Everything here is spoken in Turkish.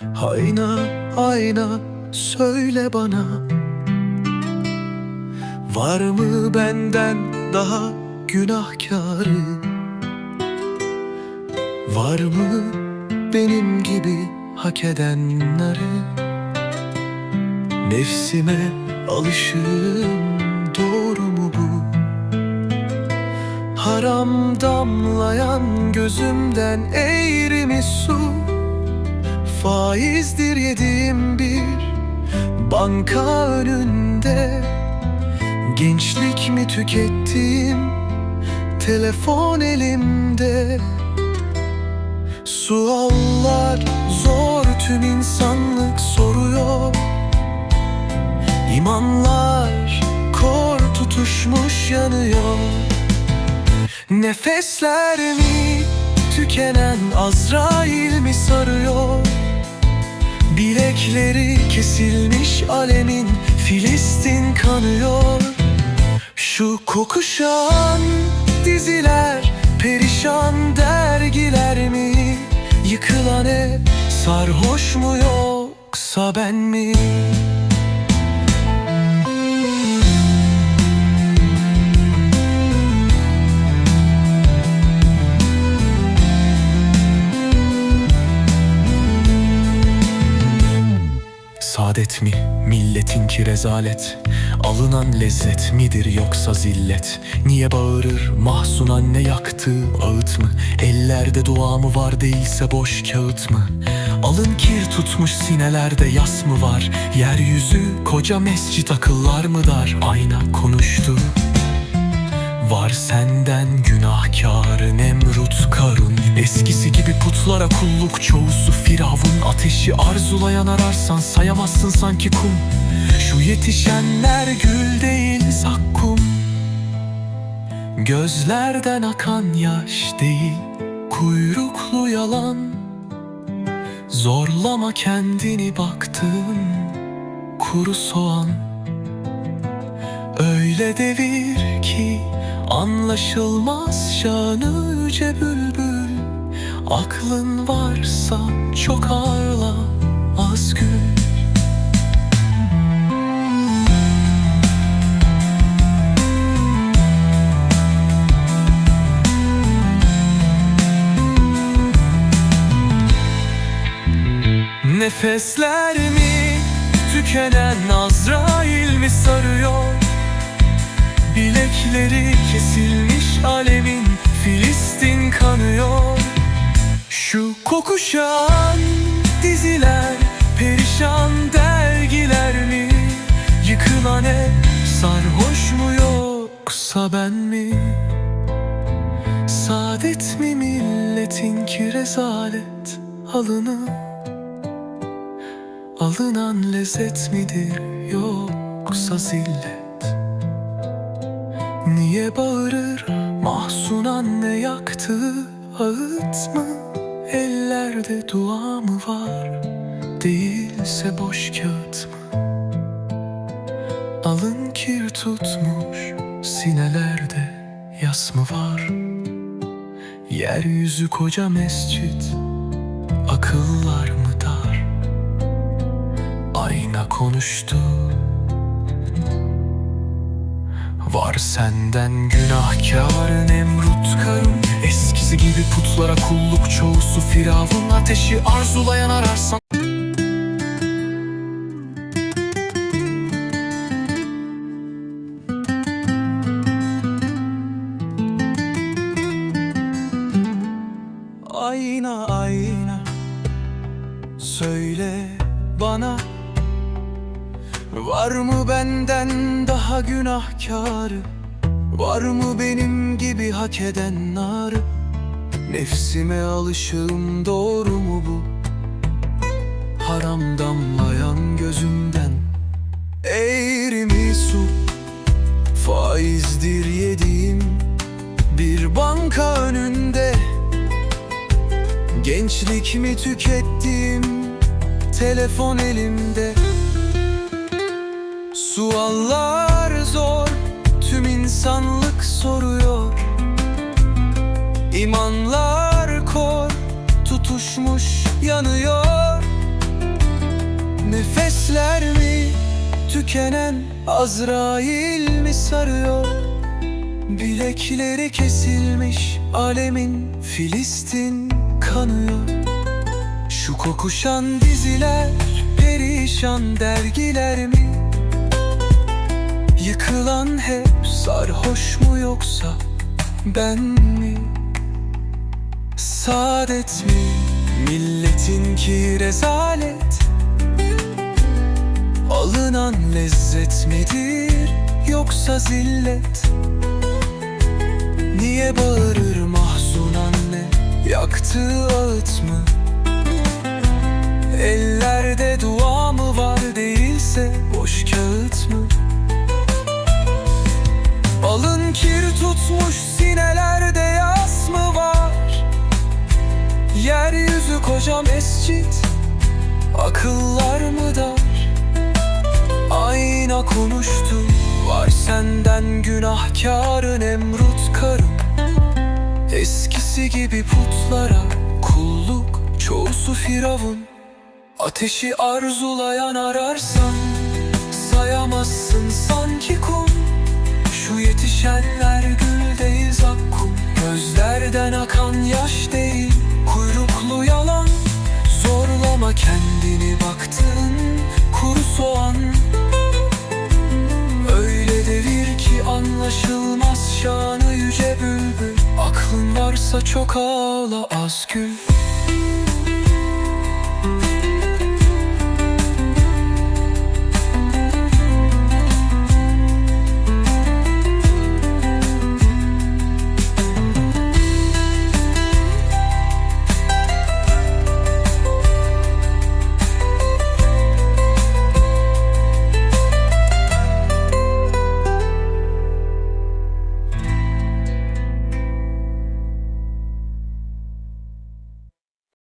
Ayna ayna söyle bana. Var mı benden daha günahkarı? Var mı benim gibi hak edenleri? Nefsime alışığım doğru mu bu? Haram damlayan gözümden eğri mi su Faizdir yediğim bir banka önünde. Gençlik mi tükettiğim telefon elimde? Suallar zor tüm insanlık soruyor. İmanlar kor tutuşmuş yanıyor. Nefesler mi tükenen Azrail mi sarıyor Bilekleri kesilmiş alemin Filistin kanıyor Şu kokuşan diziler Perişan dergiler mi Yıkılan ev sarhoş mu yoksa ben mi? Saadet mi, milletinki rezalet. Alınan lezzet midir yoksa zillet? Niye bağırır? Mahzun anne yaktığı ağıt mı? Ellerde dua mı var değilse boş kağıt mı? Alın kir tutmuş sinelerde yas mı var? Yeryüzü koca mescit akıllar mı dar? Ayna konuştu Var senden günahkar Nemrut Karun. Eskisi gibi putlara kulluk çoğusu Firavun. Ateşi arzulayan ararsan sayamazsın sanki kum. Şu yetişenler gül değil zakkum Gözlerden akan yaş değil Kuyruklu yalan. Zorlama kendini baktın Kuru soğan. Öyle devir ki anlaşılmaz şanı yüce bülbül Aklın varsa çok ağırla az gül. Nefesler mi tükenen Azrail mi sarıyor Bilekleri kesilmiş alemin Filistin kanıyor Şu kokuşan diziler Perişan dergiler mi? Yıkılan ev sarhoş mu yoksa ben mi? Saadet mi milletinki rezalet alını Alınan lezzet midir yoksa zillet Niye bağırır mahzun anne yaktığı ağıt mı? Ellerde dua mı var değilse boş kağıt mı? Alın kir tutmuş sinelerde yas mı var? Yeryüzü koca mescit akıllar mı dar? Ayna konuştu Var senden günahkar Nemrut Karun. Eskisi gibi putlara kulluk çoğusu Firavun. Ateşi arzulayan ararsan Var mı benden daha günahkarı? Var mı benim gibi hak eden narı? Nefsime alışığım doğru mu bu? Haram damlayan gözümden Eğri mi su. Faizdir yediğim Bir banka önünde. Gençlik mi tükettiğim Telefon elimde Suallar zor Tüm insanlık soruyor. İmanlar kor Tutuşmuş yanıyor. Nefesler mi tükenen Azrail mi sarıyor? Bilekleri kesilmiş alemin Filistin kanıyor. Şu kokuşan diziler perişan dergiler mi? Yıkılan hep sarhoş mu yoksa ben mi? Saadet mi? Milletinki rezalet. Alınan lezzet midir yoksa zillet? Niye bağırır mahzun anne? Yaktığı ağıt mı? Ellerde dua mı var değilse tutmuş sinelerde yas mı var? Yeryüzü koca mescit Akıllar mı dar? Ayna konuştu Var senden günahkarın emrut karım. Eskisi gibi putlara kulluk Çoğusu firavun. Ateşi arzulayan ararsan Sayamazsın sanki kum. Şu yetişenler zakkum Gözlerden akan yaş değil Kuyruklu yalan. Zorlama kendini baktın Kuru soğan. Öyle devir ki anlaşılmaz şanı yüce bülbül. Aklın varsa çok ağla az gül